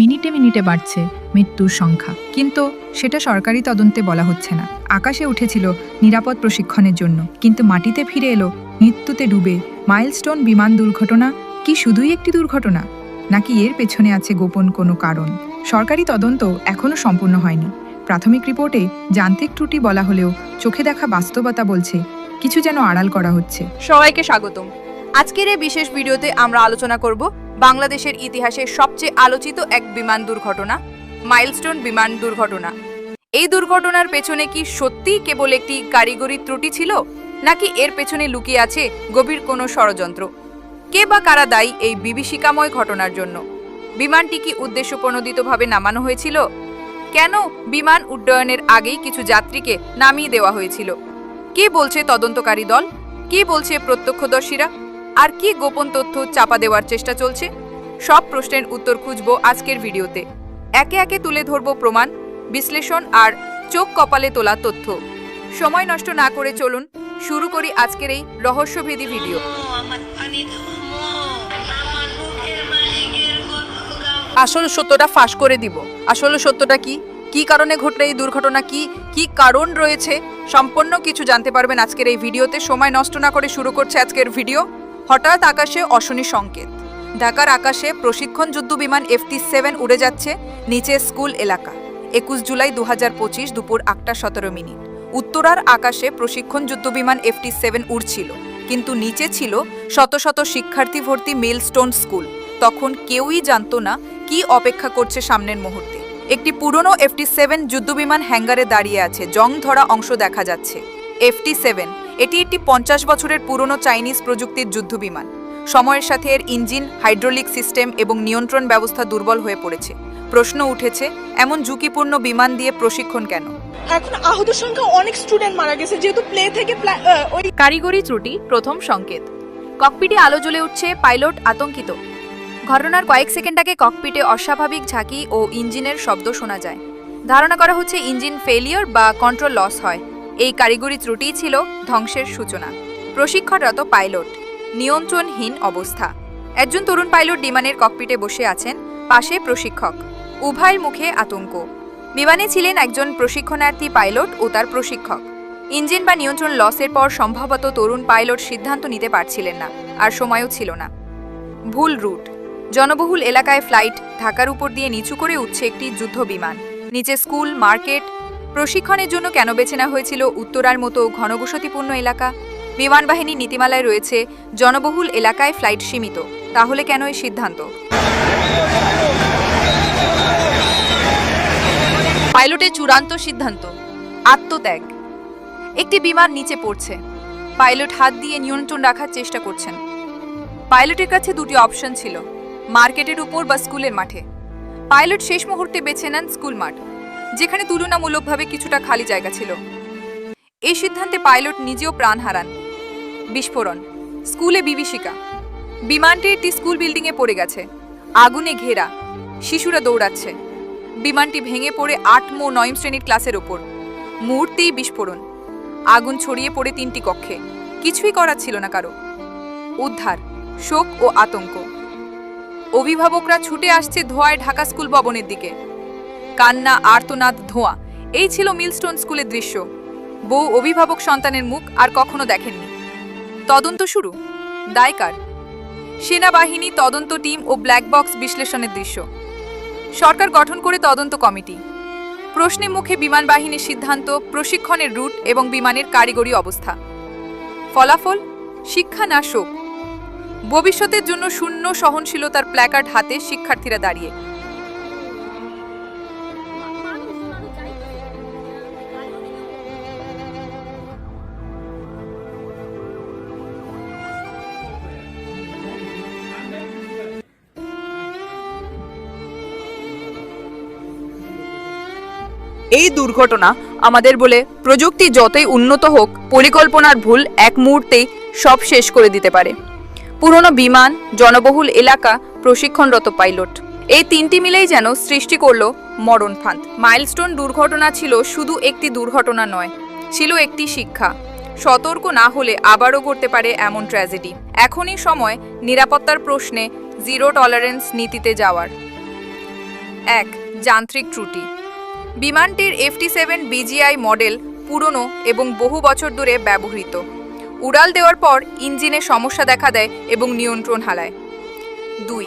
মিনিটে মিনিটে বাড়ছে মৃত্যুর সংখ্যা। কিন্তু সেটা সরকারি তদন্তে বলা হচ্ছে না। আকাশে উঠেছিল নিরাপদ প্রশিক্ষণের জন্য। কিন্তু মাটিতে ফিরে এলো মৃত্যুতে ডুবে মাইলস্টোন বিমান দুর্ঘটনা। কি শুধুই একটি দুর্ঘটনা? নাকি এর পেছনে আছে গোপন কোনো কারণ? সরকারি তদন্ত এখনও সম্পূর্ণ হয়নি। প্রাথমিক রিপোর্টে যান্ত্রিক ত্রুটি বলা হলেও চোখে দেখা বাস্তবতা বলছে, কিছু যেন আড়াল করা হচ্ছে। সবাইকে স্বাগতম। আজকের এই বিশেষ ভিডিওতে আমরা আলোচনা করব বাংলাদেশের ইতিহাসে সবচেয়ে আলোচিত এক বিমান দুর্ঘটনা, মাইলস্টোন বিমান দুর্ঘটনা। এই দুর্ঘটনার পেছনে কি সত্যিই কেবল একটি কারিগরি ত্রুটি ছিল, নাকি এর পেছনে লুকিয়ে আছে গভীর কোনো ষড়যন্ত্র? কে বা কারা দায়ী এই বিভীষিকাময় ঘটনার জন্য? বিমানটি কি উদ্দেশ্যপ্রণোদিতভাবে নামানো হয়েছিল? কেন বিমান উড্ডয়নের আগেই কিছু যাত্রীকে নামিয়ে দেওয়া হয়েছিল? কে বলছে তদন্তকারী দল? কি বলছে প্রত্যক্ষদর্শীরা? আর কি গোপন তথ্য চাপা দেওয়ার চেষ্টা চলছে? সব প্রশ্নের উত্তর খুঁজব আজকের ভিডিওতে। একে একে তুলে ধরব প্রমাণ, বিশ্লেষণ আর চোখ কপালে তোলা তথ্য। সময় নষ্ট না করে চলুন, শুরু করি আজকের এই রহস্যভেদী ভিডিও। আসল সত্যটা ফাঁস করে দিব। আসল সত্যটা কি? কি কারণে ঘটলে এই দুর্ঘটনা কি? কি কারণ রয়েছে? সম্পূর্ণ কিছু জানতে পারবেন আজকের এই ভিডিওতে। সময় নষ্ট না করে শুরু করছে আজকের ভিডিও। হঠাৎ আকাশে অশনি সংকেত। ঢাকার আকাশে প্রশিক্ষণ যুদ্ধ বিমান এফটি সেভেন উড়ে যাচ্ছে নিচে স্কুল এলাকা। একুশ জুলাই দু পঁচিশ দুপুর আটটা সতেরো মিনিট। উত্তরার আকাশে প্রশিক্ষণ যুদ্ধ বিমান এফটি সেভেন উড়ছিল, কিন্তু নিচে ছিল শত শত শিক্ষার্থী ভর্তি মেলস্টোন স্কুল। তখন কেউই জানতো না কি অপেক্ষা করছে সামনের মুহূর্তে। একটি পুরনো এফটি সেভেন যুদ্ধবিমান হ্যাঙ্গারে দাঁড়িয়ে আছে, জং ধরা অংশ দেখা যাচ্ছে। এফটি সেভেন এটি একটি পঞ্চাশ বছরের পুরনো চাইনিজ প্রযুক্তির যুদ্ধবিমান। সময়ের সাথে এর ইঞ্জিন হাইড্রোলিক সিস্টেম এবং নিয়ন্ত্রণ ব্যবস্থা দুর্বল হয়ে পড়েছে। প্রশ্ন উঠেছে এমন ঝুঁকিপূর্ণ বিমান দিয়ে প্রশিক্ষণ কেন? এখন আহত সংখ্যা অনেক স্টুডেন্ট মারা গেছে যেহেতু প্লে থেকে প্লা- ওই কারিগরি ত্রুটি প্রথম সংকেত। ককপিটে আলো জ্বলে উঠছে পাইলট আতঙ্কিত। ঘটনার কয়েক সেকেন্ড আগে ককপিটে অস্বাভাবিক ঝাঁকি ও ইঞ্জিনের শব্দ শোনা যায়। ধারণা করা হচ্ছে ইঞ্জিন ফেলিওর বা কন্ট্রোল লস হয়। এই কারিগরি ত্রুটিই ছিল ধ্বংসের সূচনা। প্রশিক্ষণরত পাইলট, নিয়ন্ত্রণহীন অবস্থা। একজন তরুণ পাইলট বিমানের ককপিটে বসে আছেন, পাশে প্রশিক্ষক। উভয়ের মুখে আতঙ্ক। বিমানে ছিলেন একজন প্রশিক্ষণার্থী পাইলট ও তার প্রশিক্ষক। ইঞ্জিন বা নিয়ন্ত্রণ লসের পর সম্ভবত তরুণ পাইলট সিদ্ধান্ত নিতে পারছিলেন না, আর সময়ও ছিল না। ভুল রুট। জনবহুল এলাকায় ফ্লাইট ঢাকার উপর দিয়ে নিচু করে উঠছে একটি যুদ্ধ বিমান নিচে স্কুল, মার্কেট প্রশিক্ষণের জন্য কেন বেছে নেওয়া হয়েছিল উত্তরার মতো ঘনবসতিপূর্ণ এলাকা? বিমান বাহিনী নীতিমালায় রয়েছে, জনবহুল এলাকায় ফ্লাইট সীমিত। তাহলে কেন এই সিদ্ধান্ত? পাইলটের চূড়ান্ত সিদ্ধান্ত, আত্মত্যাগ। একটি বিমান নিচে পড়ছে। পাইলট হাত দিয়ে নিয়ন্ত্রণ রাখার চেষ্টা করছেন। পাইলটের কাছে দুটি অপশন ছিল, মার্কেটের উপর বা স্কুলের মাঠে। পাইলট শেষ মুহূর্তে বেছে নেন স্কুল মাঠ। যেখানে তুলনামূলকভাবে কিছুটা খালি জায়গা ছিল। এই সিদ্ধান্তে পাইলট নিজেও প্রাণ হারান। বিস্ফোরণ। স্কুলে বিভীষিকা। বিমানটি একটি স্কুল বিল্ডিংয়ে পড়ে গেছে। আগুনে ঘেরা। শিশুরা দৌড়াচ্ছে। বিমানটি ভেঙে পড়ে আট মো নয়ম শ্রেণির ক্লাসের ওপর। মুহূর্তেই বিস্ফোরণ। আগুন ছড়িয়ে পড়ে তিনটি কক্ষে। কিছুই করার ছিল না কারও। উদ্ধার, শোক ও আতঙ্ক। অভিভাবকরা ছুটে আসছে ধোঁয়ায় ঢাকা স্কুল ভবনের দিকে। কান্না, আর্তনাদ, ধোঁয়া। এই ছিল মিলস্টোন স্কুলের দৃশ্য। বউ অভিভাবক সন্তানের মুখ আর কখনো দেখেননি। তদন্ত শুরু। দায়কার। সেনাবাহিনী, তদন্ত টিম ও ব্ল্যাক বক্স বিশ্লেষণের দৃশ্য। সরকার গঠন করে তদন্ত কমিটি। প্রশ্নে মুখে বিমান বাহিনীর সিদ্ধান্ত, প্রশিক্ষণের রুট এবং বিমানের কারিগরি অবস্থা। ফলাফল? শিক্ষা না শোক। ভবিষ্যতের জন্য শূন্য সহনশীলতার প্ল্যাকার্ড হাতে শিক্ষার্থীরা দাঁড়িয়ে। এই দুর্ঘটনা আমাদের বলে প্রযুক্তি যতই উন্নত হোক, পরিকল্পনার ভুল এক মুহূর্তেই সব শেষ করে দিতে পারে। পুরনো বিমান, জনবহুল এলাকা, প্রশিক্ষণরত পাইলট, এই তিনটি মিলেই যেন সৃষ্টি করল মরণ ফাঁদ। মাইলস্টোন দুর্ঘটনা ছিল শুধু একটি দুর্ঘটনা নয়, ছিল একটি শিক্ষা। সতর্ক না হলে আবারও ঘটতে পারে এমন ট্র্যাজেডি। এখনই সময় নিরাপত্তার প্রশ্নে জিরো টলারেন্স নীতিতে যাওয়ার। এক, যান্ত্রিক ত্রুটি। বিমানটির এফটি সেভেন বিজিআই মডেল পুরনো এবং বহু বছর ধরে ব্যবহৃত। উড়াল দেওয়ার পর ইঞ্জিনে সমস্যা দেখা দেয় এবং নিয়ন্ত্রণ হারায়। দুই,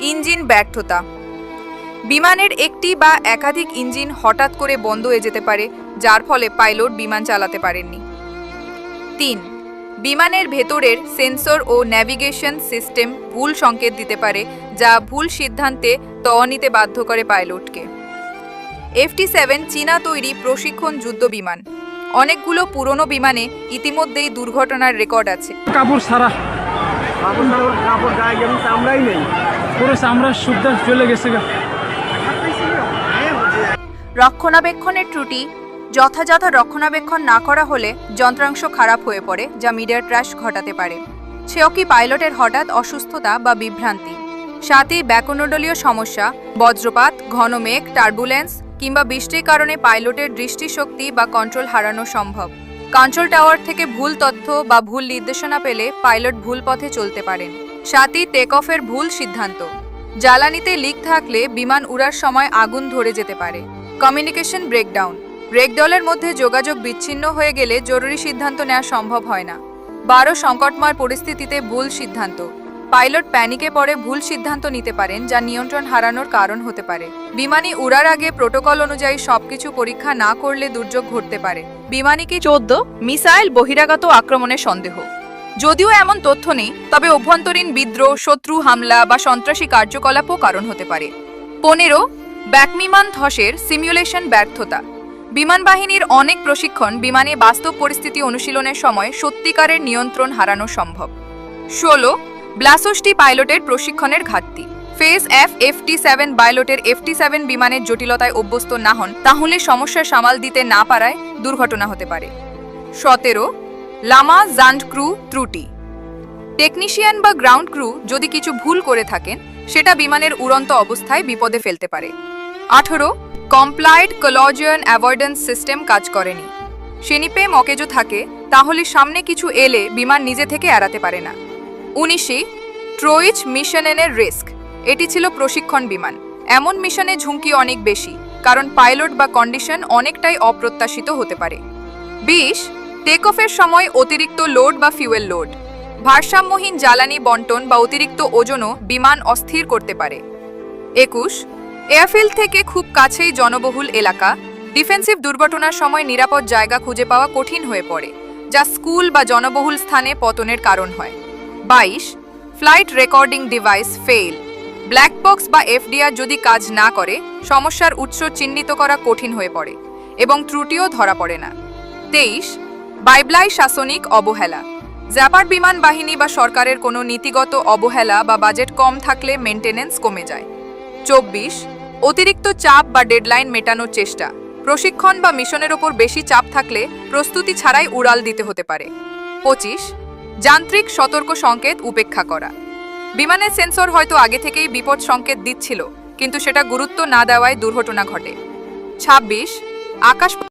ইঞ্জিন ব্যর্থতা। বিমানের একটি বা একাধিক ইঞ্জিন হঠাৎ করে বন্ধ হয়ে যেতে পারে, যার ফলে পাইলট বিমান চালাতে পারেননি। তিন, বিমানের ভেতরের সেন্সর ও ন্যাভিগেশন সিস্টেম ভুল সংকেত দিতে পারে, যা ভুল সিদ্ধান্তে তওয়া নিতে বাধ্য করে পাইলটকে। এফটি সেভেন চীনা তৈরি প্রশিক্ষণ যুদ্ধ বিমান। অনেকগুলো পুরনো বিমানে ইতিমধ্যেই দুর্ঘটনার রেকর্ড আছে। কাপড় সারা কাপড় গায়ে যেমন চামড়াই নেই পুরো চামড়া সুদ্ধা চলে গেছে রক্ষণাবেক্ষণের ত্রুটি যথাযথ রক্ষণাবেক্ষণ না করা হলে যন্ত্রাংশ খারাপ হয়ে পড়ে যা মিডিয়ার ক্র্যাশ ঘটাতে পারে। সেও কি পাইলটের হঠাৎ অসুস্থতা বা বিভ্রান্তি। সাথে ব্যাকনোডলীয় সমস্যা বজ্রপাত ঘন মেঘ টার্বুলেন্স কিংবা বৃষ্টির কারণে পাইলটের দৃষ্টিশক্তি বা কন্ট্রোল হারানো সম্ভব। কন্ট্রোল টাওয়ার থেকে ভুল তথ্য বা ভুল নির্দেশনা পেলে পাইলট ভুল পথে চলতে পারেন। সাথী টেক অফের ভুল সিদ্ধান্ত। জ্বালানিতে লিক থাকলে বিমান উড়ার সময় আগুন ধরে যেতে পারে। কমিউনিকেশন ব্রেকডাউন ব্রেকডলের মধ্যে যোগাযোগ বিচ্ছিন্ন হয়ে গেলে জরুরি সিদ্ধান্ত নেওয়া সম্ভব হয় না। বারো সংকটময় পরিস্থিতিতে ভুল সিদ্ধান্ত। পাইলট প্যানিকে পরে ভুল সিদ্ধান্ত নিতে পারেন, যা নিয়ন্ত্রণ হারানোর কারণ হতে পারে। বিমানে উড়ার আগে প্রোটোকল অনুযায়ী সবকিছু পরীক্ষা না করলে দুর্যোগ ঘটতে পারে। বিমানিকে চোদ্দ? মিসাইল বহিরাগত আক্রমণের সন্দেহ। যদিও এমন তথ্য নেই, তবে অভ্যন্তরীণ বিদ্রোহ, শত্রু হামলা বা সন্ত্রাসী কার্যকলাপও কারণ হতে পারে। পনেরো, ব্যাকমিমান ধসের সিমুলেশন ব্যর্থতা। বিমান বাহিনীর অনেক প্রশিক্ষণ বিমানে বাস্তব পরিস্থিতি অনুশীলনের সময় সত্যিকারের নিয়ন্ত্রণ হারানো সম্ভব। ষোলো ব্লাসোষ্টি পাইলটের প্রশিক্ষণের ঘাটতি। ফেজ এফ এফটি সেভেন পাইলটের এফটি সেভেন বিমানের জটিলতায় অভ্যস্ত না হন, তাহলে সমস্যা সামাল দিতে না পারায় দুর্ঘটনা হতে পারে। সতেরো, লামা জান্ড ক্রু ত্রুটি। টেকনিশিয়ান বা গ্রাউন্ড ক্রু যদি কিছু ভুল করে থাকেন, সেটা বিমানের উড়ন্ত অবস্থায় বিপদে ফেলতে পারে। আঠারো কমপ্লাইড কলজিয়ান অ্যাভয়েডেন্স সিস্টেম কাজ করেনি। সেনিপে মকেজো থাকে, তাহলে সামনে কিছু এলে বিমান নিজে থেকে এড়াতে পারে না। উনিশে ট্রোইচ মিশনের রিস্ক। এটি ছিল প্রশিক্ষণ বিমান। এমন মিশনে ঝুঁকি অনেক বেশি, কারণ পাইলট বা কন্ডিশন অনেকটাই অপ্রত্যাশিত হতে পারে। বিশ টেক অফের সময় অতিরিক্ত লোড বা ফিউয়েল লোড। ভারসাম্যহীন জ্বালানি বন্টন বা অতিরিক্ত ওজনও বিমান অস্থির করতে পারে। একুশ, এয়ারফিল্ড থেকে খুব কাছেই জনবহুল এলাকা, ডিফেন্সিভ দুর্ঘটনার সময় নিরাপদ জায়গা খুঁজে পাওয়া কঠিন হয়ে পড়ে, যা স্কুল বা জনবহুল স্থানে পতনের কারণ হয়। বাইশ flight recording device fail black box বা এফডিআর যদি কাজ না করে, সমস্যার উৎস চিহ্নিত করা কঠিন হয়ে পড়ে এবং ত্রুটিও ধরা পড়ে না। তেইশ, বাইবলাই শাসনিক অবহেলা। জ্যাপার বিমান বাহিনী বা সরকারের কোনো নীতিগত অবহেলা বা বাজেট কম থাকলে মেনটেনেন্স কমে যায়। চব্বিশ, অতিরিক্ত চাপ বা ডেডলাইন মেটানোর চেষ্টা। প্রশিক্ষণ বা মিশনের ওপর বেশি চাপ থাকলে প্রস্তুতি ছাড়াই উড়াল দিতে হতে পারে। পঁচিশ যান্ত্রিক সতর্ক সংকেত উপেক্ষা করা। বিমানের সেন্সর হয়তো আগে থেকেই বিপদ সংকেত দিচ্ছিল, কিন্তু সেটা গুরুত্ব না দেওয়ায় দুর্ঘটনা ঘটে। ছাব্বিশ, আকাশ